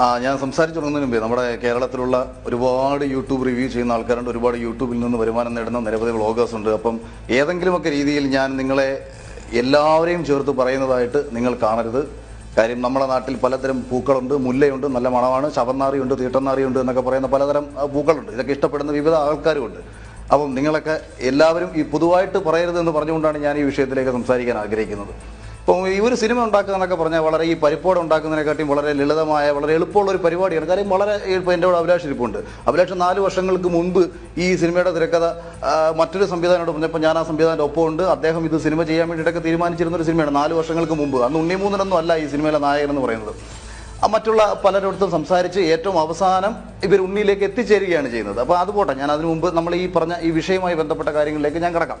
ആ ഞാൻ സംസാരിച്ചു തുടങ്ങുന്നതിന് മുമ്പേ നമ്മുടെ കേരളത്തിലുള്ള ഒരുപാട് യൂട്യൂബ് റിവ്യൂ ചെയ്യുന്ന ആൾക്കാരുണ്ട്. ഒരുപാട് യൂട്യൂബിൽ നിന്ന് വരുമാനം നേടുന്ന നിരവധി വ്ളോഗേഴ്സ് ഉണ്ട്. അപ്പം ഏതെങ്കിലുമൊക്കെ രീതിയിൽ ഞാൻ നിങ്ങളെ എല്ലാവരെയും ചേർത്ത് പറയുന്നതായിട്ട് നിങ്ങൾ കാണരുത്. കാര്യം നമ്മുടെ നാട്ടിൽ പലതരം പൂക്കളുണ്ട്. മുല്ലയുണ്ട് നല്ല മണമാണ്. ശവന്നാറിയുണ്ട് തീട്ടന്നാറിയുണ്ട് എന്നൊക്കെ പറയുന്ന പലതരം പൂക്കളുണ്ട്. ഇതൊക്കെ ഇഷ്ടപ്പെടുന്ന വിവിധ ആൾക്കാരുമുണ്ട്. അപ്പം നിങ്ങളൊക്കെ എല്ലാവരും ഈ പൊതുവായിട്ട് പറയരുത് എന്ന് പറഞ്ഞുകൊണ്ടാണ് ഞാൻ ഈ വിഷയത്തിലേക്ക് സംസാരിക്കാൻ ആഗ്രഹിക്കുന്നത്. ഇപ്പോൾ ഈ ഒരു സിനിമ ഉണ്ടാക്കുക എന്നൊക്കെ പറഞ്ഞാൽ വളരെ ഈ പരിപ്പോട് ഉണ്ടാക്കുന്നതിനെക്കാട്ടിയും വളരെ ലളിതമായ വളരെ എളുപ്പമുള്ള ഒരു പരിപാടിയാണ്. കാര്യം വളരെ ഇപ്പോൾ എന്റെ കൂടെ അഭിലാഷ് ഇരിപ്പുണ്ട്. അഭിലാഷ് നാല് വർഷങ്ങൾക്ക് മുൻപ് ഈ സിനിമയുടെ തിരക്കഥ മറ്റൊരു സംവിധാനോട് പറഞ്ഞപ്പോൾ ഞാൻ ആ സംവിധാനത്തിന്റെ ഒപ്പമുണ്ട്. അദ്ദേഹം ഇത് സിനിമ ചെയ്യാൻ വേണ്ടിയിട്ടൊക്കെ തീരുമാനിച്ചിരുന്ന ഒരു സിനിമയാണ് നാല് വർഷങ്ങൾക്ക് മുമ്പ്. അന്ന് ഉണ്ണിമൂന്നനൊന്നും അല്ല ഈ സിനിമയിലെ നായകൻ എന്ന് പറയുന്നത്. മറ്റുള്ള പലരിടത്തും സംസാരിച്ച് ഏറ്റവും അവസാനം ഇവർ ഉണ്ണിയിലേക്ക് എത്തിച്ചേരുകയാണ് ചെയ്യുന്നത്. അപ്പോൾ അത് പോട്ടെ ഞാൻ അതിനു മുമ്പ് നമ്മൾ ഈ പറഞ്ഞ ഈ വിഷയവുമായി ബന്ധപ്പെട്ട കാര്യങ്ങളിലേക്ക് ഞാൻ കിടക്കാം.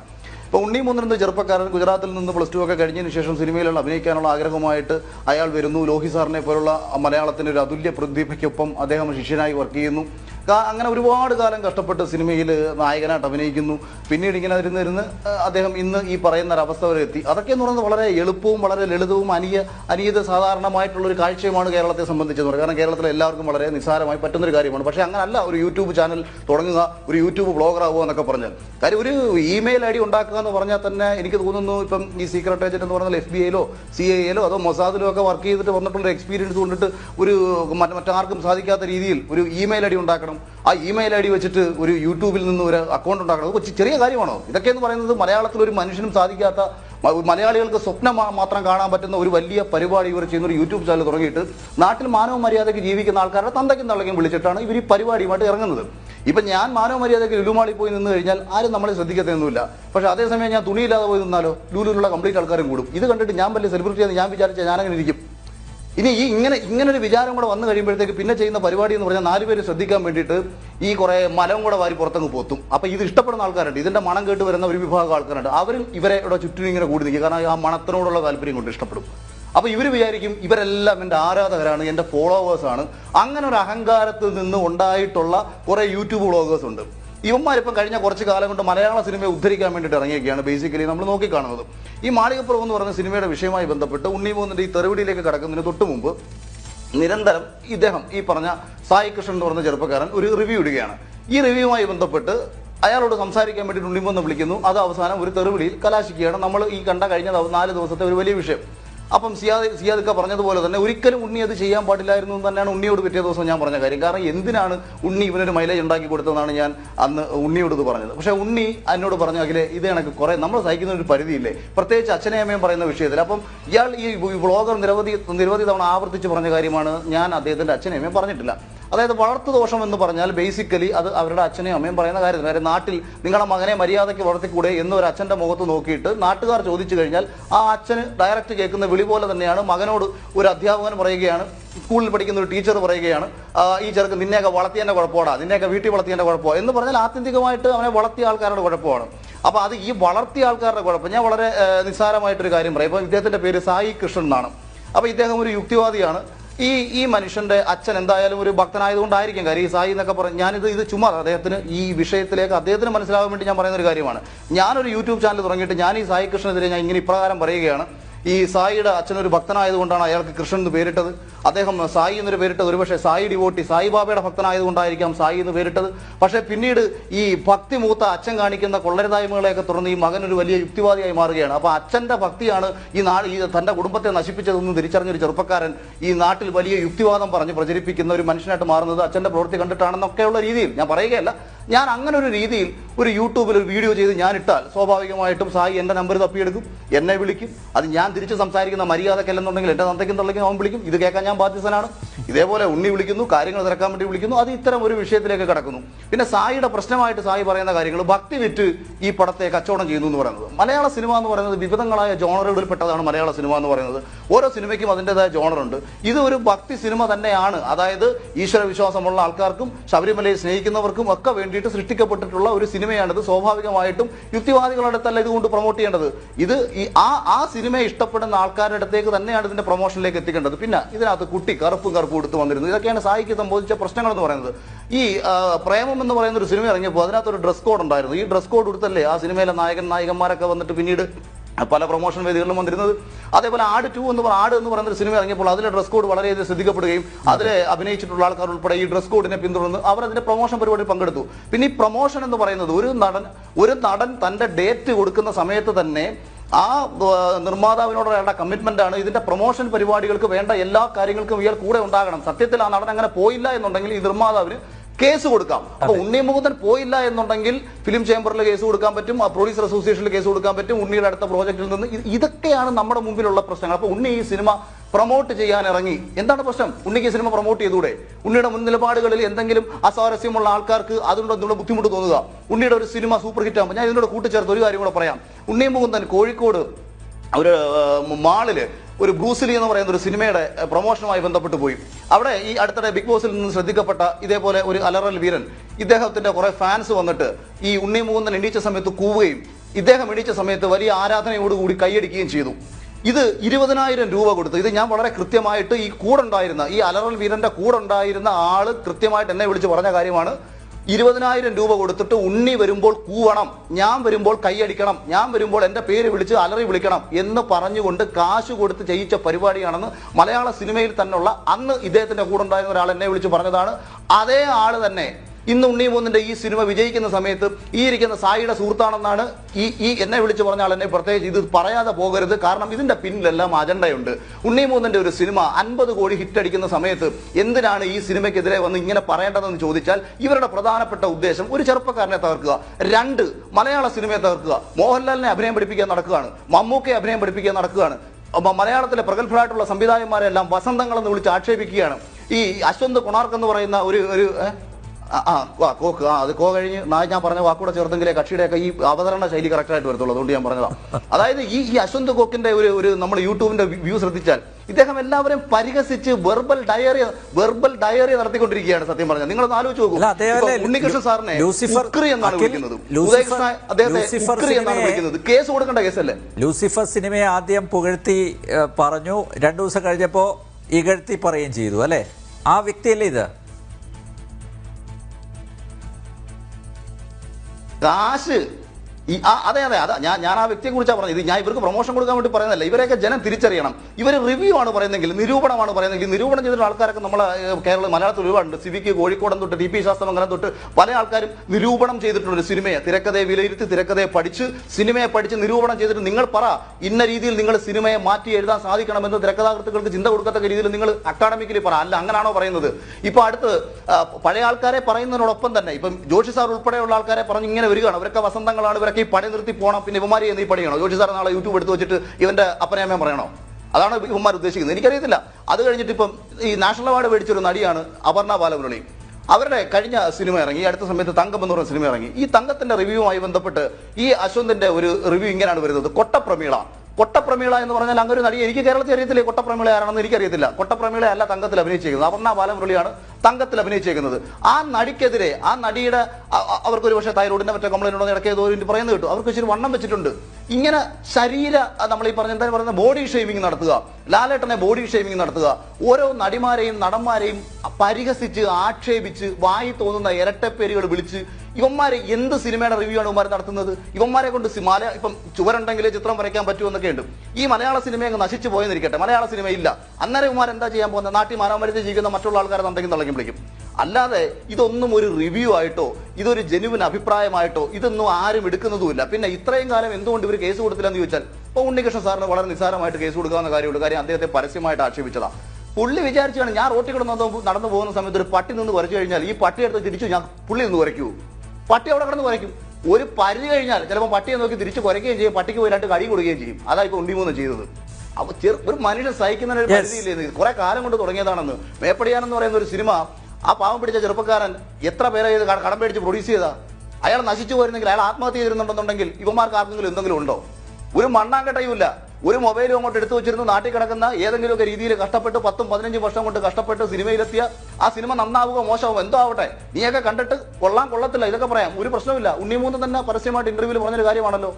ഇപ്പോൾ ഉണ്ണി മുന്നിരുന്ന ചെറുപ്പക്കാരൻ ഗുജറാത്തിൽ നിന്ന് പ്ലസ് ടു ഒക്കെ കഴിഞ്ഞതിന് ശേഷം സിനിമയിലുള്ള അഭിനയിക്കാനുള്ള ആഗ്രഹമായിട്ട് അയാൾ വരുന്നു. ലോഹി സാറിനെ പോലുള്ള മലയാളത്തിന്റെ ഒരു അതുല്യ പ്രതിഭയ്ക്കൊപ്പം അദ്ദേഹം ശിഷ്യനായി വർക്ക് ചെയ്യുന്നു. അങ്ങനെ ഒരുപാട് കാലം കഷ്ടപ്പെട്ട് സിനിമയിൽ നായകനായിട്ട് അഭിനയിക്കുന്നു. പിന്നീട് ഇങ്ങനെ ഇരുന്ന് ഇരുന്ന് അദ്ദേഹം ഇന്ന് ഈ പറയുന്ന ഒരു അവസ്ഥ വരെ എത്തി. അതൊക്കെ എന്ന് പറയുന്നത് വളരെ എളുപ്പവും വളരെ ലളിതവും അനിയ അനിയത് സാധാരണമായിട്ടുള്ള ഒരു കാഴ്ചയുമാണ് കേരളത്തെ സംബന്ധിച്ചത് കാരണം കേരളത്തിലെ എല്ലാവർക്കും വളരെ നിസ്സാരമായി പറ്റുന്ന ഒരു കാര്യമാണ്. പക്ഷേ അങ്ങനല്ല ഒരു യൂട്യൂബ് ചാനൽ തുടങ്ങുക ഒരു യൂട്യൂബ് ബ്ലോഗർ ആവുക എന്നൊക്കെ പറഞ്ഞാൽ കാര്യം ഒരു ഇമെയിൽ ഐ ഡി ഉണ്ടാക്കുക എന്ന് പറഞ്ഞാൽ തന്നെ എനിക്ക് തോന്നുന്നു ഇപ്പം ഈ സീക്രട്ട് ഏജന്റ് എന്ന് പറഞ്ഞാൽ എഫ് ബി ഐയിലോ സി ഐ അതോ മൊസാദിലോ ഒക്കെ വർക്ക് ചെയ്തിട്ട് വന്നിട്ടുള്ള എക്സ്പീരിയൻസ് കൊണ്ടിട്ട് ഒരു മറ്റാർക്കും സാധിക്കാത്ത രീതിയിൽ ഒരു ഇമെയിൽ ഐ ഡി ഉണ്ടാക്കണം. ആ ഇമെയിൽ ഐ ഡി വെച്ചിട്ട് ഒരു യൂട്യൂബിൽ നിന്ന് ഒരു അക്കൗണ്ട് ഉണ്ടാക്കണം. കൊച്ചു ചെറിയ കാര്യമാണോ? ഇതൊക്കെ എന്ന് പറയുന്നത് മലയാളത്തിൽ ഒരു മനുഷ്യനും സാധിക്കാത്ത മലയാളികൾക്ക് സ്വപ്നം മാത്രം കാണാൻ പറ്റുന്ന ഒരു വലിയ പരിപാടി ഇവർ ചെയ്യുന്ന ഒരു യൂട്യൂബ് ചാനൽ തുടങ്ങിയിട്ട് നാട്ടിൽ മാനവ മര്യാദയ്ക്ക് ജീവിക്കുന്ന ആൾക്കാരുടെ തന്തയ്ക്കും തള്ളയ്ക്കും വിളിച്ചിട്ടാണ് ഇവർ ഈ പരിപാടിയുമായിട്ട് ഇറങ്ങുന്നത്. ഇപ്പം ഞാൻ മാനവ മര്യാദയ്ക്ക് ലുലുമാളി പോയി നിന്ന് കഴിഞ്ഞാൽ ആരും നമ്മളെ ശ്രദ്ധിക്കത്തൊന്നുമില്ല പക്ഷേ അതേസമയം ഞാൻ തുണിയില്ലാതെ പോയി നിന്നാലോ? ലുലുവിലുള്ള കംപ്ലീറ്റ് ആൾക്കാരും കൂടും. ഇത് കണ്ടിട്ട് ഞാൻ വലിയ സെലിബ്രിറ്റി എന്ന് ഞാൻ വിചാരിച്ചാൽ ഞാനങ്ങനെ ഇരിക്കും. ഇനി ഈ ഇങ്ങനെ ഇങ്ങനെ ഒരു വിചാരം കൂടെ വന്നു കഴിയുമ്പോഴത്തേക്ക് പിന്നെ ചെയ്യുന്ന പരിപാടി എന്ന് പറഞ്ഞാൽ നാലുപേര് ശ്രദ്ധിക്കാൻ വേണ്ടിയിട്ട് ഈ കുറേ മലം കൂടെ വാരി പുറത്തങ്ങ് പോത്തും. അപ്പോൾ ഇത് ഇഷ്ടപ്പെടുന്ന ആൾക്കാരുണ്ട്. ഇതിന്റെ മണം കേട്ട് വരുന്ന ഒരു വിഭാഗം ആൾക്കാരുണ്ട്. അവരും ഇവരെ ഇവിടെ ചുറ്റും ഇങ്ങനെ കൂടി നിൽക്കും. കാരണം ആ മണത്തിനോടുള്ള താല്പര്യം കൊണ്ട് ഇഷ്ടപ്പെടും. അപ്പോൾ ഇവർ വിചാരിക്കും ഇവരെല്ലാം എന്റെ ആരാധകരാണ് എന്റെ ഫോളോവേഴ്സാണ് അങ്ങനെ ഒരു അഹങ്കാരത്തിൽ നിന്ന് ഉണ്ടായിട്ടുള്ള കുറേ യൂട്യൂബ് വ്ളോഗേഴ്സ് ഉണ്ട്. ഇവന്മാരിപ്പം കഴിഞ്ഞ കുറച്ച് കാലം കൊണ്ട് മലയാള സിനിമയെ ഉദ്ധരിക്കാൻ വേണ്ടിയിട്ട് ഇറങ്ങിയൊക്കെയാണ് ബേസിക്കലി നമ്മൾ നോക്കിക്കാണുന്നത്. ഈ മാളികപ്പുറം എന്ന് പറയുന്ന സിനിമയുടെ വിഷയവുമായി ബന്ധപ്പെട്ട് ഉണ്ണി മൂന്നിന്റെ ഈ തെറിവിടിയിലേക്ക് കടക്കുന്നതിന് തൊട്ട് മുമ്പ് നിരന്തരം ഇദ്ദേഹം ഈ പറഞ്ഞ സായി കൃഷ്ണൻ എന്ന് പറഞ്ഞ ചെറുപ്പക്കാരൻ ഒരു റിവ്യൂ ഇടുകയാണ്. ഈ റിവ്യൂവുമായി ബന്ധപ്പെട്ട് അയാളോട് സംസാരിക്കാൻ വേണ്ടി ഉണ്ണിമോന്ന് വിളിക്കുന്നു. അത് അവസാനം ഒരു തെറുവിളിയിൽ കലാശിക്കുകയാണ്. നമ്മൾ ഈ കണ്ട കഴിഞ്ഞ നാല് ദിവസത്തെ ഒരു വലിയ വിഷയം. അപ്പം സിയാദ് സിയാദിക്ക പറഞ്ഞതുപോലെ തന്നെ ഒരിക്കലും ഉണ്ണി അത് ചെയ്യാൻ പാടില്ലായിരുന്നു എന്ന് തന്നെയാണ് ഉണ്ണിയോട് പിറ്റേ ദിവസം ഞാൻ പറഞ്ഞ കാര്യം. കാരണം എന്തിനാണ് ഉണ്ണി ഇവനൊരു മൈലേജ് ഉണ്ടാക്കി കൊടുത്തതെന്നാണ് ഞാൻ അന്ന് ഉണ്ണിയോട് ഇത് പറഞ്ഞത്. പക്ഷേ ഉണ്ണി എന്നോട് പറഞ്ഞു അഖിലെ ഇത് കണക്ക് കുറേ നമ്മൾ സഹിക്കുന്ന ഒരു പരിധിയില്ലേ? പ്രത്യേകിച്ച് അച്ഛനെ അമ്മയും പറയുന്ന വിഷയത്തിൽ. അപ്പം ഇയാൾ ഈ വ്ളോഗർ നിരവധി നിരവധി തവണ ആവർത്തിച്ച് പറഞ്ഞ കാര്യമാണ് ഞാൻ അദ്ദേഹത്തിന്റെ അച്ഛനെ അമ്മയും പറഞ്ഞിട്ടില്ല. അതായത് വളർത്തു ദോഷം എന്ന് പറഞ്ഞാൽ ബേസിക്കലി അത് അവരുടെ അച്ഛനെയും അമ്മയും പറയുന്ന കാര്യം കാര്യം നാട്ടിൽ നിങ്ങളുടെ മകനെ മര്യാദയ്ക്ക് വളർത്തിക്കൂടെ എന്ന് ഒരു അച്ഛന്റെ മുഖത്ത് നോക്കിയിട്ട് നാട്ടുകാർ ചോദിച്ചു കഴിഞ്ഞാൽ ആ അച്ഛന് ഡയറക്റ്റ് കേൾക്കുന്ന വിളി പോലെ തന്നെയാണ് മകനോട് ഒരു അധ്യാപകൻ പറയുകയാണ് സ്കൂളിൽ പഠിക്കുന്ന ഒരു ടീച്ചർ പറയുകയാണ് ഈ ചെറുക്ക് നിന്നെയൊക്കെ വളർത്തിയതിന്റെ കുഴപ്പമാണ് നിന്നെയൊക്കെ വീട്ടിൽ വളർത്തിയതിന്റെ കുഴപ്പമാണ് എന്ന് പറഞ്ഞാൽ ആത്യന്തികമായിട്ട് അവനെ വളർത്തിയ ആൾക്കാരുടെ കുഴപ്പമാണ്. അപ്പോൾ അത് ഈ വളർത്തിയ ആൾക്കാരുടെ കുഴപ്പം. ഞാൻ വളരെ നിസ്സാരമായിട്ടൊരു കാര്യം പറയും. ഇപ്പൊ ഇദ്ദേഹത്തിന്റെ പേര് സായി കൃഷ്ണൻ എന്നാണ്. അപ്പോൾ ഇദ്ദേഹം ഒരു യുക്തിവാദിയാണ്. ഈ ഈ മനുഷ്യന്റെ അച്ഛൻ എന്തായാലും ഒരു ഭക്തനായതുകൊണ്ടായിരിക്കും. കാര്യം ഈ സായി എന്നൊക്കെ പറഞ്ഞു ഞാനിത് ഇത് ചുമ്മാ അദ്ദേഹത്തിന് ഈ വിഷയത്തിലേക്ക് അദ്ദേഹത്തിന് മനസ്സിലാകാൻ വേണ്ടി ഞാൻ പറയുന്ന ഒരു കാര്യമാണ്. ഞാനൊരു യൂട്യൂബ് ചാനൽ തുടങ്ങിയിട്ട് ഞാൻ ഈ സായി കൃഷ്ണനെതിരെ ഞാൻ ഇങ്ങനെ ഇപ്രകാരം പറയുകയാണ്. ഈ സായിയുടെ അച്ഛനൊരു ഭക്തനായതുകൊണ്ടാണ് അയാൾക്ക് കൃഷ്ണൻ എന്ന് പേരിട്ടത്. അദ്ദേഹം സായി എന്നൊരു പേരിട്ടത്. ഒരുപക്ഷെ സായി ഡിവോട്ടി സായിബാബയുടെ ഭക്തനായതുകൊണ്ടായിരിക്കാം സായി എന്ന് പേരിട്ടത്. പക്ഷേ പിന്നീട് ഈ ഭക്തി മൂത്ത അച്ഛൻ കാണിക്കുന്ന കൊള്ളരുതായ്മകളെയൊക്കെ തുടർന്ന് ഈ മകൻ ഒരു വലിയ യുക്തിവാദിയായി മാറുകയാണ്. അപ്പോൾ അച്ഛന്റെ ഭക്തിയാണ് ഈ നാട് ഈ തന്റെ കുടുംബത്തെ നശിപ്പിച്ചതെന്ന് തിരിച്ചറിഞ്ഞൊരു ചെറുപ്പക്കാരൻ ഈ നാട്ടിൽ വലിയ യുക്തിവാദം പറഞ്ഞ് പ്രചരിപ്പിക്കുന്ന ഒരു മനുഷ്യനായിട്ട് മാറുന്നത് അച്ഛന്റെ പ്രവൃത്തി കണ്ടിട്ടാണെന്നൊക്കെയുള്ള രീതിയിൽ. ഞാൻ പറയുകയല്ല. ഞാൻ അങ്ങനെ ഒരു രീതിയിൽ ഒരു യൂട്യൂബിൽ ഒരു വീഡിയോ ചെയ്ത് ഞാൻ ഇട്ടാൽ സ്വാഭാവികമായിട്ടും സായി എന്റെ നമ്പർ തപ്പിയെടുക്കും എന്നെ വിളിക്കും. അത് ഞാൻ തിരിച്ച് സംസാരിക്കുന്ന മര്യാദക്കല്ലെന്നുണ്ടെങ്കിൽ എന്റെ തന്തയ്ക്കും തള്ളയ്ക്കും അവൻ വിളിക്കും. ഇത് കേൾക്കാൻ ഞാൻ ബാധ്യസ്ഥനാണ്. ഇതേപോലെ ഉണ്ണി വിളിക്കുന്നു കാര്യങ്ങൾ തിരക്കാൻ വേണ്ടി വിളിക്കുന്നു. അത് ഇത്തരം ഒരു വിഷയത്തിലേക്ക് കടക്കുന്നു. പിന്നെ സായിയുടെ പ്രശ്നമായിട്ട് സായി പറയുന്ന കാര്യങ്ങൾ ഭക്തി വിറ്റ് ഈ പടത്തെ കച്ചവടം ചെയ്യുന്നു എന്ന് പറയുന്നത്. മലയാള സിനിമ എന്ന് പറയുന്നത് വിവിധങ്ങളായ ജോണറുകളിൽ പെട്ടതാണ് മലയാള സിനിമ എന്ന് പറയുന്നത്. ഓരോ സിനിമയ്ക്കും അതിന്റെതായ ജോണറുണ്ട് ഇത് ഒരു ഭക്തി സിനിമ തന്നെയാണ്. അതായത് ഈശ്വര വിശ്വാസമുള്ള ആൾക്കാർക്കും ശബരിമലയെ സ്നേഹിക്കുന്നവർക്കും ഒക്കെ വേണ്ടിയിട്ട് സൃഷ്ടിക്കപ്പെട്ടിട്ടുള്ള ഒരു സിനിമയാണിത്. സ്വാഭാവികമായിട്ടും യുക്തിവാദികളുടെ അടുത്തല്ല ഇതുകൊണ്ട് പ്രൊമോട്ട് ചെയ്യേണ്ടത്. ഇത് ഈ ആ ആ സിനിമയെ ഇഷ്ടപ്പെടുന്ന ആൾക്കാരുടെ അടുത്തേക്ക് തന്നെയാണ് ഇതിന്റെ പ്രൊമോഷനിലേക്ക് എത്തിക്കേണ്ടത്. പിന്നെ ഇതിനകത്ത് കുട്ടി കറുപ്പും കറുപ്പും എടുത്ത് വന്നിരുന്നു. ഇതൊക്കെയാണ് സായിക്ക് സംബന്ധിച്ച പ്രശ്നങ്ങൾ എന്ന് പറയുന്നത്. ഈ പ്രേമം എന്ന് പറയുന്ന ഒരു സിനിമ ഇറങ്ങിയപ്പോൾ അതിനകത്ത് ഒരു ഡ്രസ് കോഡ് ഉണ്ടായിരുന്നു. ഈ ഡ്രസ് കോഡ് കൊടുത്തല്ലേ ആ സിനിമയിലെ നായകൻ നായികന്മാരൊക്കെ വന്നിട്ട് പിന്നീട് പല പ്രൊമോഷൻ വേദികളിലും വന്നിരുന്നത്. അതേപോലെ ആട് ടു എന്ന് പറഞ്ഞ ആട് എന്ന് പറയുന്ന ഒരു സിനിമ ഇറങ്ങിയപ്പോൾ അതിലെ ഡ്രസ് കോഡ് വളരെയധികം ശ്രദ്ധിക്കപ്പെടുകയും അതിൽ അഭിനയിച്ചിട്ടുള്ള ആൾക്കാർ ഉൾപ്പെടെ ഈ ഡ്രസ് കോഡിനെ പിന്തുടർന്ന് അവർ അതിന്റെ പ്രൊമോഷൻ പരിപാടിയിൽ പങ്കെടുത്തു. പിന്നെ ഈ പ്രൊമോഷൻ എന്ന് പറയുന്നത് ഒരു നടൻ ഒരു നടൻ തന്റെ ഡേറ്റ് കൊടുക്കുന്ന സമയത്ത് തന്നെ ആ നിർമ്മാതാവിനോടുള്ള കമ്മിറ്റ്മെന്റ് ആണ്. ഇതിന്റെ പ്രൊമോഷൻ പരിപാടികൾക്ക് വേണ്ട എല്ലാ കാര്യങ്ങൾക്കും ഇയാൾ കൂടെ ഉണ്ടാകണം. സത്യത്തിൽ ആ നടൻ അങ്ങനെ പോയില്ല എന്നുണ്ടെങ്കിൽ ഈ നിർമ്മാതാവിന് കേസ് കൊടുക്കാം. അപ്പൊ ഉണ്ണി മുകുന്ദൻ പോയില്ല എന്നുണ്ടെങ്കിൽ ഫിലിം ചേംബറിൽ കേസ് കൊടുക്കാൻ പറ്റും പ്രൊഡ്യൂസർ അസോസിയേഷനിൽ കേസ് കൊടുക്കാൻ പറ്റും ഉണ്ണിയുടെ അടുത്ത പ്രോജക്റ്റിൽ നിന്ന് ഇതൊക്കെയാണ് നമ്മുടെ മുമ്പിലുള്ള പ്രശ്നങ്ങൾ. അപ്പൊ ഉണ്ണി ഈ സിനിമ പ്രൊമോട്ട് ചെയ്യാൻ ഇറങ്ങി. എന്താണ് പ്രശ്നം? ഉണ്ണിക്ക് സിനിമ പ്രൊമോട്ട് ചെയ്തൂടെ ഉണ്ണിയുടെ മുൻ നിലപാടുകളിൽ എന്തെങ്കിലും അസ്വാരസ്യമുള്ള ആൾക്കാർക്ക് അതുകൊണ്ട് എന്നുള്ള ബുദ്ധിമുട്ട് തോന്നുക? ഉണ്ണിയുടെ ഒരു സിനിമ സൂപ്പർ ഹിറ്റ് ആകുമ്പോൾ ഞാൻ ഇതിനോട് കൂട്ടിച്ചേർത്ത് ഒരു കാര്യം കൂടെ പറയാം. ഉണ്ണി മുകുന്ദൻ കോഴിക്കോട് ഒരു മാളിൽ ഒരു ബ്രൂസിലി എന്ന് പറയുന്ന ഒരു സിനിമയുടെ പ്രൊമോഷനുമായി ബന്ധപ്പെട്ട് പോയി. അവിടെ ഈ അടുത്തിടെ ബിഗ് ബോസിൽ നിന്ന് ശ്രദ്ധിക്കപ്പെട്ട ഇതേപോലെ ഒരു അലറൽ വീരൻ ഇദ്ദേഹത്തിന്റെ കുറെ ഫാൻസ് വന്നിട്ട് ഈ ഉണ്ണി മൂന്നൻ എണീച്ച സമയത്ത് കൂവുകയും ഇദ്ദേഹം എണീച്ച സമയത്ത് വലിയ ആരാധനയോടുകൂടി കൈയടിക്കുകയും ചെയ്തു. ഇത് ഇരുപതിനായിരം രൂപ കൊടുത്തു. ഇത് ഞാൻ വളരെ കൃത്യമായിട്ട് ഈ കൂടുണ്ടായിരുന്ന ഈ അലറൽ വീരന്റെ കൂടുണ്ടായിരുന്ന ആൾ കൃത്യമായിട്ട് എന്നെ വിളിച്ച് പറഞ്ഞ കാര്യമാണ്. ഇരുപതിനായിരം രൂപ കൊടുത്തിട്ട് ഉണ്ണി വരുമ്പോൾ കൂവണം ഞാൻ വരുമ്പോൾ കൈയടിക്കണം ഞാൻ വരുമ്പോൾ എന്റെ പേര് വിളിച്ച് അലറി വിളിക്കണം എന്ന് പറഞ്ഞുകൊണ്ട് കാശ് കൊടുത്ത് ചെയ്യിച്ച പരിപാടിയാണെന്ന് മലയാള സിനിമയിൽ തന്നെയുള്ള അന്ന് ഇദ്ദേഹത്തിന്റെ കൂടെ ഉണ്ടായിരുന്ന ഒരാൾ എന്നെ വിളിച്ച് പറഞ്ഞതാണ്. അതേ ആൾ തന്നെ ഇന്ന് ഉണ്ണി മൂന്നിന്റെ ഈ സിനിമ വിജയിക്കുന്ന സമയത്ത് ഈ ഇരിക്കുന്ന സായിയുടെ സുഹൃത്താണെന്നാണ് ഈ ഈ എന്നെ വിളിച്ചു പറഞ്ഞ ആൾ എന്നെ പ്രത്യേകിച്ച് ഇത് പറയാതെ പോകരുത്. കാരണം ഇതിന്റെ പിന്നിലെല്ലാം അജണ്ടയുണ്ട്. ഉണ്ണി മൂന്നിന്റെ ഒരു സിനിമ അൻപത് കോടി ഹിറ്റ് അടിക്കുന്ന സമയത്ത് എന്തിനാണ് ഈ സിനിമയ്ക്കെതിരെ വന്ന് ഇങ്ങനെ പറയേണ്ടതെന്ന് ചോദിച്ചാൽ ഇവരുടെ പ്രധാനപ്പെട്ട ഉദ്ദേശം ഒരു ചെറുപ്പക്കാരനെ തകർക്കുക. രണ്ട് മലയാള സിനിമയെ തകർക്കുക. മോഹൻലാലിനെ അഭിനയം പഠിപ്പിക്കാൻ നടക്കുകയാണ്. മമ്മൂക്കയെ അഭിനയം പഠിപ്പിക്കാൻ നടക്കുകയാണ്. മലയാളത്തിലെ പ്രഗത്ഭരായിട്ടുള്ള സംവിധായകന്മാരെല്ലാം വസന്തങ്ങൾ എന്ന് വിളിച്ച് ആക്ഷേപിക്കുകയാണ്. ഈ അശ്വന്ത് കൊണാർക്ക് എന്ന് പറയുന്ന ഒരു ഒരു? ആ, കോക്ക് ആ അത് കോ കഴിഞ്ഞ് നാളെ ഞാൻ പറഞ്ഞ വാക്കൂടെ ചേർത്തെങ്കിലേ കക്ഷിയുടെയൊക്കെ ഈ അവതരണ ശൈലി കറക്റ്റ് ആയിട്ട് വരത്തുള്ളൂ. അതുകൊണ്ട് ഞാൻ പറഞ്ഞതാ. അതായത് ഈ ഈ അശ്വന്ത് കോക്കിന്റെ ഒരു ഒരു നമ്മൾ യൂട്യൂബിന്റെ വ്യൂ ശ്രദ്ധിച്ചാൽ ഇദ്ദേഹം എല്ലാവരെയും പരിഹസിച്ച് വെർബൽ ഡയറി വെർബൽ ഡയറി നടത്തിക്കൊണ്ടിരിക്കുകയാണ് സത്യം പറഞ്ഞത് നിങ്ങളൊന്ന് ആലോചിച്ച് നോക്കൂ. ഉണ്ണികൃഷ്ണൻ സാറിനെ ഉക്രി എന്നാണ് വിളിക്കുന്നത്. അദ്ദേഹത്തെ ഉക്രി എന്നാണ് വിളിക്കുന്നത്. കേസ് കൊടുക്കേണ്ട കേസല്ലേ? ലൂസിഫർ സിനിമയെ ആദ്യം പുകഴ്ത്തി പറഞ്ഞു. രണ്ടു ദിവസം കഴിഞ്ഞപ്പോ ഇകഴ്ത്തി പറയുകയും ചെയ്തു അല്ലെ? ആ വ്യക്തിയല്ലേ ഇത്? കാശ് ഈ ആ അതെ അതെ അതാ ഞാൻ ഞാൻ ആ വ്യക്തിയെ കുറിച്ചാണ് പറഞ്ഞത്. ഇത് ഞാൻ ഇവർക്ക് പ്രൊമോഷൻ കൊടുക്കാൻ വേണ്ടി പറയുന്നതല്ല. ഇവരെയൊക്കെ ജനം തിരിച്ചറിയണം. ഇവർ റിവ്യൂ ആണ് പറയുന്നെങ്കിൽ നിരൂപണമാണ് പറയുന്നെങ്കിൽ നിരൂപണം ചെയ്തിട്ടുള്ള ആൾക്കാരൊക്കെ നമ്മളെ കേരള മലയാളത്തിൽ ഒരുപാടുണ്ട്. സിവിക്ക് കോഴിക്കോടൻ തൊട്ട് ടി പി ശാസ്ത്രമംഗലം തൊട്ട് പല ആൾക്കാരും നിരൂപണം ചെയ്തിട്ടുണ്ട് സിനിമയെ. തിരക്കഥയെ വിലയിരുത്തി തിരക്കഥയെ പഠിച്ച് സിനിമയെ പഠിച്ച് നിരൂപണം ചെയ്തിട്ട് നിങ്ങൾ പറ ഇന്ന രീതിയിൽ നിങ്ങൾ സിനിമയെ മാറ്റി എഴുതാൻ സാധിക്കണമെന്ന് തിരക്കഥാകൃത്തുക്കൾക്ക് ചിന്ത കൊടുക്കത്തക്ക രീതിയിൽ നിങ്ങൾ അക്കാഡമിക്കലി പറ. അല്ല അങ്ങനാണോ പറയുന്നത്? ഇപ്പൊ അടുത്ത് പഴയ ആൾക്കാരെ പറയുന്നതിനോടൊപ്പം തന്നെ ഇപ്പം ജോഷി സാർ ഉൾപ്പെടെയുള്ള ആൾക്കാരെ പറഞ്ഞ് ഇങ്ങനെ വരികയാണ്. അവരൊക്കെ വസന്തങ്ങളാണ് ഇവരൊക്കെ ഈ പണി നിർത്തി പോകണം പിന്നെ ഇവന്മാരി എന്ന് ഈ പണിയണോ ജോഷി സാർ നാളെ യൂട്യൂബ് എടുത്ത് വെച്ചിട്ട് ഇവന്റെ അപ്പനയമ്മയും പറയണോ? അതാണ് ഇവന്മാർ ഉദ്ദേശിക്കുന്നത്. എനിക്കറിയത്തില്ല. അത് കഴിഞ്ഞിട്ട് ഇപ്പം ഈ നാഷണൽ അവാർഡ് മേടിച്ചൊരു നടിയാണ് അപർണ ബാലമുരളി. അവരുടെ കഴിഞ്ഞ സിനിമ ഇറങ്ങി അടുത്ത സമയത്ത് തങ്കം എന്ന് പറഞ്ഞ സിനിമ ഇറങ്ങി. ഈ തങ്കത്തിന്റെ റിവ്യൂവുമായി ബന്ധപ്പെട്ട് ഈ അശ്വന്തിന്റെ ഒരു റിവ്യൂ ഇങ്ങനെയാണ് വരുന്നത്. കൊട്ടപ്രമീള. കൊട്ടപ്രമീള എന്ന് പറഞ്ഞാൽ അങ്ങനെ ഒരു നടി. എനിക്ക് കേരളത്തിൽ അറിയത്തില്ലേ കൊട്ടപ്രമീള ആരാണെന്ന് എനിക്കറിയത്തില്ല. കൊട്ടപ്രമീള അല്ല തങ്കത്തിൽ അഭിനയിച്ചിരിക്കുന്നത്. അപർണ ബാലമുരളിയാണ് തങ്കത്തിൽ അഭിനയിച്ചേക്കുന്നത്. ആ നടിക്കെതിരെ ആ നടിയുടെ അവർക്ക് ഒരു പക്ഷേ തൈറോയിഡിന്റെ മറ്റേ കംപ്ലൈന്റ് ഉണ്ടെന്ന് ഇടയ്ക്ക് ഏതോ ഒരു പറയുന്നത് കേട്ടു. അവർക്ക് ഇച്ചിരി വണ്ണം വെച്ചിട്ടുണ്ട്. ഇങ്ങനെ ശരീര നമ്മൾ ഈ പറഞ്ഞ എന്താ പറയുന്നത് ബോഡി ഷേവിംഗ് നടത്തുക. ലാലേട്ടനെ ബോഡി ഷേവിംഗ് നടത്തുക. ഓരോ നടിമാരെയും നടന്മാരെയും പരിഹസിച്ച് ആക്ഷേപിച്ച് വായി തോന്നുന്ന ഇരട്ടപ്പേരുകൾ വിളിച്ച് ഇവന്മാരെ എന്ത് സിനിമയുടെ റിവ്യൂ ആണ് ഇവന്മാർ നടത്തുന്നത്? ഇവന്മാരെ കൊണ്ട് മല ഇപ്പം ചുവരുണ്ടെങ്കിൽ ചിത്രം വരയ്ക്കാൻ പറ്റുമെന്നൊക്കെ ഉണ്ട്. ഈ മലയാള സിനിമയെ അങ്ങ് നശിച്ചു പോയെന്നിരിക്കട്ടെ. മലയാള സിനിമ ഇല്ല അന്നേരം ഇവന്മാർ എന്താ ചെയ്യാൻ പോകുന്നത്? നാട്ടിൽ മാനാമരത്തിൽ ജീവിക്കുന്ന മറ്റുള്ള ആൾക്കാരെ തള്ളക്കും വിളിക്കും. അല്ലാതെ ഇതൊന്നും ഒരു റിവ്യൂ ആയിട്ടോ ഇതൊരു ജെനുവിൻ അഭിപ്രായമായിട്ടോ ഇതൊന്നും ആരും എടുക്കുന്നതുമില്ല. പിന്നെ ഇത്രയും കാലം എന്തുകൊണ്ട് ഇവർ കേസ് കൊടുത്തില്ലെന്ന് ചോദിച്ചാൽ ഇപ്പോൾ ഉണ്ണികൃഷ്ണൻ സാറിന് വളരെ നിസ്സാരമായിട്ട് കേസ് കൊടുക്കാവുന്ന കാര്യമുള്ള. കാര്യം അദ്ദേഹത്തെ പരസ്യമായിട്ട് ആക്ഷേപിച്ചതാണ് പുള്ളി വിചാരിച്ചാണ് ഞാൻ റോട്ടിൽ കൂടെ നടന്നു പോകുന്ന സമയത്ത് ഒരു പട്ടി നിന്ന് വരച്ചു കഴിഞ്ഞാൽ ഈ പട്ടി എടുത്ത് തിരിച്ചു ഞാൻ പുള്ളി നിന്ന് വരയ്ക്കൂ പട്ടി അവിടെ കിടന്ന് കുറയ്ക്കും ഒരു പരിധി കഴിഞ്ഞാൽ ചിലപ്പോൾ പട്ടിയെ നോക്കി തിരിച്ചു കുറയ്ക്കുകയും ചെയ്യും പട്ടിക്ക് പോയിട്ട് കടി കൊടുക്കുകയും ചെയ്യും. അതാ ഉണ്ണിമൂന്ന് ചെയ്തത്. ഒരു മനുഷ്യൻ സഹിക്കുന്നതിന് ഒരു. പരിധിയില്ലേ കുറെ കാലം കൊണ്ട് തുടങ്ങിയതാണെന്ന്. മേപ്പടിയാനെന്ന് പറയുന്ന ഒരു സിനിമ ആ പാവം പിടിച്ച ചെറുപ്പക്കാരൻ എത്ര പേരെ കടം പേടിച്ച് പ്രൊഡ്യൂസ് ചെയ്താ? അയാൾ നശിച്ചു പോയിരുന്നെങ്കിൽ അയാൾ ആത്മഹത്യ ചെയ്തിരുന്നുണ്ടെന്നുണ്ടെങ്കിൽ ഇവന്മാർക്ക് ആർക്കെങ്കിലും എന്തെങ്കിലും ഉണ്ടോ? ഒരു മണ്ണാങ്കട്ടയുമില്ല. ഒരു മൊബൈലും അങ്ങോട്ട് എടുത്തു വെച്ചിരുന്നു. നാട്ടിൽ കിടക്കുന്ന ഏതെങ്കിലുമൊക്കെ രീതിയിൽ കഷ്ടപ്പെട്ട് പത്തും പതിനഞ്ചും വർഷം കൊണ്ട് കഷ്ടപ്പെട്ട് സിനിമയിലെത്തിയ ആ സിനിമ നന്നാവുക മോശമാവുക എന്തോ ആവട്ടെ നീയൊക്കെ കണ്ടിട്ട് കൊള്ളാം കൊള്ളത്തില്ല. ഇതൊക്കെ പറയാം. ഒരു പ്രശ്നമില്ല ഉണ്ണിമൂന്ന് തന്നെ പരസ്യമായിട്ട് ഇന്റർവ്യൂവിൽ പറഞ്ഞൊരു കാര്യമാണല്ലോ.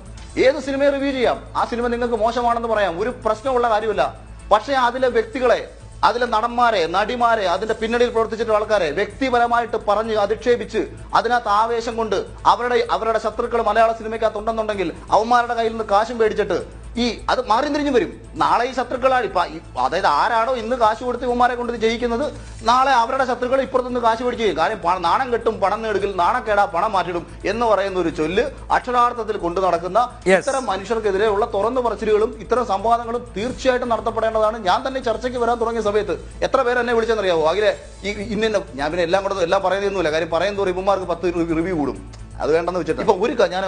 ഏത് സിനിമയെ റിവ്യൂ ചെയ്യാം? ആ സിനിമ നിങ്ങൾക്ക് മോശമാണെന്ന് പറയാം. ഒരു പ്രശ്നമുള്ള കാര്യമില്ല. പക്ഷേ അതിലെ വ്യക്തികളെ അതിലെ നടന്മാരെ നടിമാരെ അതിന്റെ പിന്നണിയിൽ പ്രവർത്തിച്ചിട്ടുള്ള ആൾക്കാരെ വ്യക്തിപരമായിട്ട് പറഞ്ഞ് അധിക്ഷേപിച്ച് അതിനകത്ത് ആവേശം കൊണ്ട് അവരുടെ അവരുടെ ശത്രുക്കൾ മലയാള സിനിമയ്ക്കകത്ത് ഉണ്ടെന്നുണ്ടെങ്കിൽ അവന്മാരുടെ കയ്യിൽ നിന്ന് കാശും പേടിച്ചിട്ട് ഈ അത് മാറി തിരിഞ്ഞു വരും. നാളെ ഈ ശത്രുക്കളാണ് ഇപ്പൊ അതായത് ആരാണോ ഇന്ന് കാശ് കൊടുത്ത് ഇവന്മാരെ കൊണ്ട് ജയിക്കുന്നത് നാളെ അവരുടെ ശത്രുക്കൾ ഇപ്പുറത്തുനിന്ന് കാശ് പിടിച്ച് ചെയ്യും കാര്യം നാണം കെട്ടും പണം നേടുകിൽ നാണക്കേടാ പണം മാറ്റിടും എന്ന് പറയുന്ന ഒരു ചൊല്ല് അക്ഷരാർത്ഥത്തിൽ കൊണ്ടു നടക്കുന്ന. ഇത്തരം മനുഷ്യർക്കെതിരെയുള്ള തുറന്നു പറച്ചിലുകളും ഇത്തരം സംവാദങ്ങളും തീർച്ചയായിട്ടും നടത്തപ്പെടേണ്ടതാണ്. ഞാൻ തന്നെ ചർച്ചയ്ക്ക് വരാൻ തുടങ്ങിയ സമയത്ത് എത്ര പേര് എന്നെ വിളിച്ചെന്നറിയാവോ? അഖിലെ ഈ ഇന്ന ഞാൻ പിന്നെ എല്ലാം കൂടെ എല്ലാം പറയുന്നില്ല കാര്യം പറയുന്ന ഇവന്മാർക്ക് പത്ത് റിവ്യൂ കൂടും. അത് വേണ്ടെന്ന് വെച്ചിട്ട്. ഇപ്പൊ ഒരു ഞാൻ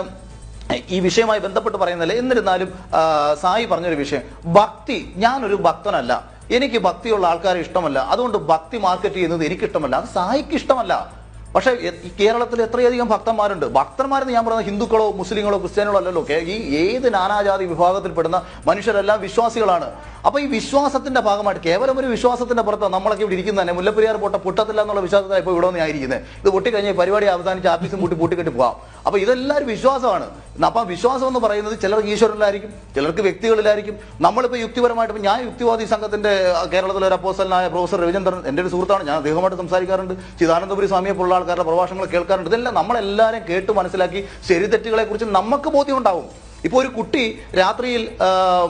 ഈ വിഷയവുമായി ബന്ധപ്പെട്ട് പറയുന്നില്ല എന്നിരുന്നാലും സായി പറഞ്ഞൊരു വിഷയം. ഭക്തി ഞാനൊരു ഭക്തനല്ല. എനിക്ക് ഭക്തിയുള്ള ആൾക്കാരെ ഇഷ്ടമല്ല. അതുകൊണ്ട് ഭക്തി മാർക്കറ്റ് ചെയ്യുന്നത് എനിക്ക് ഇഷ്ടമല്ല അത് സായിക്ക് ഇഷ്ടമല്ല. പക്ഷേ ഈ കേരളത്തിൽ എത്രയധികം ഭക്തന്മാരുണ്ട്? ഭക്തന്മാരെന്ന് ഞാൻ പറയുന്നത് ഹിന്ദുക്കളോ മുസ്ലിങ്ങളോ ക്രിസ്ത്യാനികളോ അല്ലല്ലോ. ഈ ഏത് നാനാജാതി വിഭാഗത്തിൽപ്പെടുന്ന മനുഷ്യരെല്ലാം വിശ്വാസികളാണ്. അപ്പൊ ഈ വിശ്വാസത്തിന്റെ ഭാഗമായിട്ട് കേവലം ഒരു വിശ്വാസത്തിന്റെ പുറത്ത് നമ്മളൊക്കെ ഇവിടെ ഇരിക്കുന്ന തന്നെ. മുല്ലപ്പെരിയാർ പോട്ട പൊട്ടത്തില്ല എന്നുള്ള വിശ്വാസത്തിൽ ഇപ്പോൾ ഇവിടെ ആയിരിക്കുന്നത് ഇത് പൊട്ടിക്കഴിഞ്ഞ് ഈ പരിപാടി അവസാനിച്ച് ആഫീസും പൂട്ടി പൂട്ടിക്കെട്ടി പോകാം അപ്പൊ ഒരു വിശ്വാസമാണ്. അപ്പൊ വിശ്വാസം എന്ന് പറയുന്നത് ചിലർക്ക് ഈശ്വരനിലായിരിക്കും ചിലർക്ക് വ്യക്തികളിലായിരിക്കും. നമ്മളിപ്പോൾ യുക്തിപരമായിട്ട് ഇപ്പൊ ഞാൻ യുക്തിവാദി സംഘത്തിന്റെ കേരളത്തിലെ ഒരു അപ്പോസലായ പ്രൊഫസർ രവിചന്ദ്രൻ എന്റെ ഒരു സുഹൃത്താണ്. ഞാൻ അദ്ദേഹമായിട്ട് സംസാരിക്കാറുണ്ട്. ചിദാനന്ദപുരി സ്വാമിയെ പോലുള്ള ആൾക്കാരുടെ പ്രഭാഷണങ്ങൾ കേൾക്കാറുണ്ട്. ഇതെല്ലാം നമ്മളെല്ലാവരും കേട്ട് മനസ്സിലാക്കി ശരിതെറ്റുകളെ കുറിച്ച് നമുക്ക് ബോധ്യം ഉണ്ടാവും. ഇപ്പോൾ ഒരു കുട്ടി രാത്രിയിൽ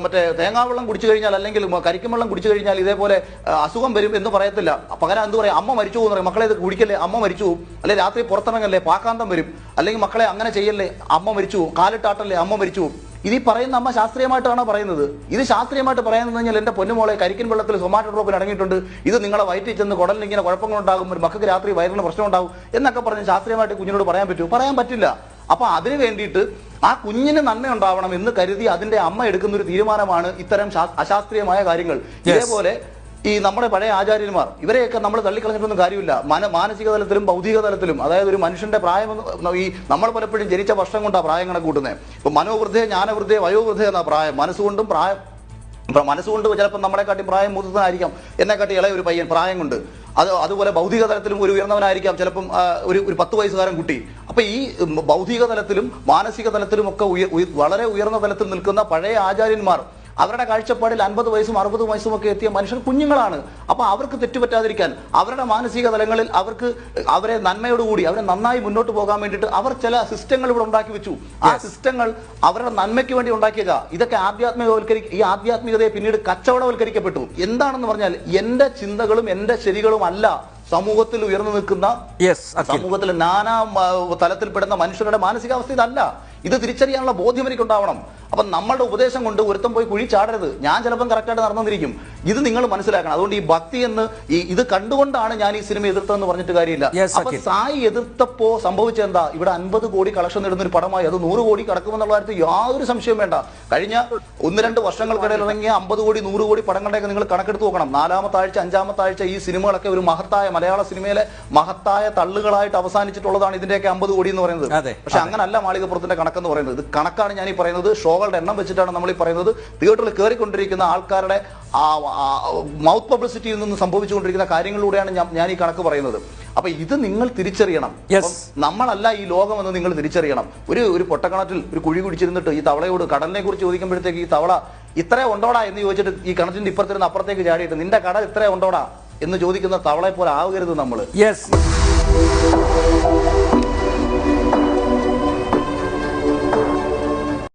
മറ്റേ തേങ്ങാവെള്ളം കുടിച്ചു കഴിഞ്ഞാൽ അല്ലെങ്കിൽ കരിക്കും വെള്ളം കുടിച്ചു കഴിഞ്ഞാൽ ഇതേപോലെ അസുഖം വരും എന്ന് പറയത്തില്ല. പകരം എന്ത് പറയാം? അമ്മ മരിച്ചു എന്ന് പറയും. മക്കളെ ഇത് കുടിക്കല്ലേ? അമ്മ മരിച്ചു. പോകും അല്ലെങ്കിൽ രാത്രി പുറത്തിറങ്ങല്ലേ? പാക്കാന്തം വരും. അല്ലെങ്കിൽ മക്കളെ അങ്ങനെ ചെയ്യല്ലേ? അമ്മ മരിച്ചു. പോകും കാലിട്ടാട്ടല്ലേ? അമ്മ മരിച്ചു. പോകും ഇത് ഈ പറയുന്ന അമ്മ ശാസ്ത്രീയമായിട്ടാണോ പറയുന്നത്? ഇത് ശാസ്ത്രീയമായിട്ട് പറയുന്നത് കഴിഞ്ഞാൽ എന്റെ പൊന്നുമോളെ കരിക്കിൻ വെള്ളത്തിൽ സൊമാറ്റോട്രോപ്പിൽ അടങ്ങിയിട്ടുണ്ട്. ഇത് നിങ്ങളെ വയറ്റിൽ ചെന്ന് കുടലിൽ ഇങ്ങനെ കുഴപ്പങ്ങളുണ്ടാകും. ഒരു മക്കൾക്ക് രാത്രി വയറിന് പ്രശ്നം ഉണ്ടാകും എന്നൊക്കെ പറഞ്ഞ് ശാസ്ത്രീയമായിട്ട് കുഞ്ഞിനോട് പറയാൻ പറ്റുമോ പറയാൻ പറ്റില്ല. അപ്പൊ അതിന് വേണ്ടിയിട്ട് ആ കുഞ്ഞിന് നന്മ ഉണ്ടാവണം എന്ന് കരുതി അതിന്റെ അമ്മ എടുക്കുന്ന ഒരു തീരുമാനമാണ് ഇത്തരം അശാസ്ത്രീയമായ കാര്യങ്ങൾ. ഇതേപോലെ ഈ നമ്മുടെ പഴയ ആചാര്യന്മാർ ഇവരെയൊക്കെ നമ്മൾ തള്ളിക്കളഞ്ഞിട്ടൊന്നും കാര്യമില്ല. മന മാനസിക തലത്തിലും ഭൗതിക തലത്തിലും അതായത് ഒരു മനുഷ്യന്റെ പ്രായം ഈ നമ്മൾ പലപ്പോഴും ജനിച്ച വർഷം കൊണ്ടാണ് പ്രായം കണക്ക് കൂട്ടുന്നത് ഇപ്പൊ മനോവൃദ്ധയെ ജ്ഞാനവൃദ്ധയെ വയോവൃദ്ധയെന്നാ പ്രായം. മനസ്സുകൊണ്ടും പ്രായം ഇപ്പൊ മനസ്സുകൊണ്ട് ചിലപ്പോൾ നമ്മളെക്കാട്ടി പ്രായം മുതിർന്നതായിരിക്കാം എന്നെക്കാട്ടി ഇളയ ഒരു പയ്യൻ പ്രായം കൊണ്ട്. അത് അതുപോലെ ഭൗതിക തലത്തിലും ഒരു ഉയർന്നവനായിരിക്കാം. ചിലപ്പം ഒരു ഒരു പത്ത് വയസ്സുകാരൻ കുട്ടി. അപ്പൊ ഈ ഭൗതിക തലത്തിലും മാനസിക തലത്തിലും ഒക്കെ വളരെ ഉയർന്ന തലത്തിൽ നിൽക്കുന്ന പഴയ ആചാര്യന്മാർ അവരുടെ കാഴ്ചപ്പാടിൽ അൻപത് വയസ്സും അറുപത് വയസ്സും ഒക്കെ എത്തിയ മനുഷ്യർ കുഞ്ഞുങ്ങളാണ്. അപ്പൊ അവർക്ക് തെറ്റുപറ്റാതിരിക്കാൻ അവരുടെ മാനസിക തലങ്ങളിൽ അവർക്ക് അവരെ നന്മയോടുകൂടി അവരെ നന്നായി മുന്നോട്ട് പോകാൻ വേണ്ടിയിട്ട് അവർ ചില സിസ്റ്റങ്ങൾ ഇവിടെ ഉണ്ടാക്കി വെച്ചു. ആ സിസ്റ്റങ്ങൾ അവരുടെ നന്മയ്ക്ക് വേണ്ടി ഉണ്ടാക്കിയതാ. ഇതൊക്കെ ആധ്യാത്മികവൽക്കരി ഈ ആധ്യാത്മികതയെ പിന്നീട് കച്ചവടവൽക്കരിക്കപ്പെട്ടു. എന്താണെന്ന് പറഞ്ഞാൽ എന്റെ ചിന്തകളും എന്റെ ശരികളും അല്ല സമൂഹത്തിൽ ഉയർന്നു നിൽക്കുന്ന സമൂഹത്തിൽ നാനാ തലത്തിൽപ്പെടുന്ന മനുഷ്യരുടെ മാനസികാവസ്ഥ ഇതല്ല. ഇത് തിരിച്ചറിയാനുള്ള ബോധ്യം എനിക്കുണ്ടാവണം. അപ്പൊ നമ്മളുടെ ഉപദേശം കൊണ്ട് ഒരുത്തം പോയി കുഴി ചാടരുത്. ഞാൻ ചിലപ്പം കറക്റ്റായിട്ട് നടന്നിരിക്കും. ഇത് നിങ്ങൾ മനസ്സിലാക്കണം. അതുകൊണ്ട് ഈ ഭക്തി എന്ന് ഈ ഇത് കണ്ടുകൊണ്ടാണ് ഞാൻ ഈ സിനിമ എതിർത്തതെന്ന് പറഞ്ഞിട്ട് കാര്യമില്ല. അപ്പൊ. സായി എതിർത്തപ്പോ സംഭവിച്ചെന്താ ഇവിടെ അൻപത് കോടി കളക്ഷൻ നേടുന്ന ഒരു പടമായി. അത് നൂറ് കോടി കടക്കുമെന്നുള്ള കാര്യത്തിൽ യാതൊരു സംശയവും വേണ്ട. കഴിഞ്ഞ ഒന്ന് രണ്ട് വർഷങ്ങൾക്കിടയിൽ ഇറങ്ങിയ അമ്പത് കോടി നൂറ് കോടി പടങ്ങളുടെയൊക്കെ നിങ്ങൾ കണക്കെടുത്ത് നോക്കണം. നാലാമത്തെ ആഴ്ച അഞ്ചാമത്തെ ആഴ്ച ഈ സിനിമകളൊക്കെ ഒരു മഹത്തായ മലയാള സിനിമയിലെ മഹത്തായ തള്ളുകളായിട്ട് അവസാനിച്ചിട്ടുള്ളതാണ് ഇതിന്റെയൊക്കെ അമ്പത് കോടി എന്ന് പറയുന്നത്. പക്ഷെ അങ്ങനല്ല മാളികപ്പുറത്തിന്റെ കണക്കെന്ന് പറയുന്നത്. ഇത് കണക്കാണ് ഞാൻ ഈ പറയുന്നത് ഷോകളുടെ എണ്ണം വെച്ചിട്ടാണ് നമ്മൾ ഈ പറയുന്നത്. തിയേറ്ററിൽ കയറിക്കൊണ്ടിരിക്കുന്ന ആൾക്കാരുടെ മൗത്ത് പബ്ലിസിറ്റിയിൽ നിന്ന് സംഭവിച്ചുകൊണ്ടിരിക്കുന്ന കാര്യങ്ങളിലൂടെയാണ് ഞാൻ ഈ കണക്ക് പറയുന്നത്. അപ്പൊ ഇത് നിങ്ങൾ തിരിച്ചറിയണം. നമ്മളല്ല ഈ ലോകമെന്ന് എന്ന് നിങ്ങൾ തിരിച്ചറിയണം. ഒരു ഒരു പൊട്ടക്കണറ്റിൽ ഒരു കുഴി കുടിച്ചിരുന്നിട്ട് ഈ തവളയോട് കടലിനെ കുറിച്ച് ചോദിക്കുമ്പോഴത്തേക്ക് ഈ തവള ഇത്ര ഉണ്ടോടാ എന്ന് ചോദിച്ചിട്ട് ഈ കിണറ്റിന്റെ ഇപ്പുറത്തിരുന്ന് അപ്പുറത്തേക്ക് ചാടിയിട്ട് നിന്റെ കടൽ ഇത്ര ഉണ്ടോടാ? എന്ന് ചോദിക്കുന്ന തവളയെ പോലെ ആവരുത് നമ്മൾ യെസ്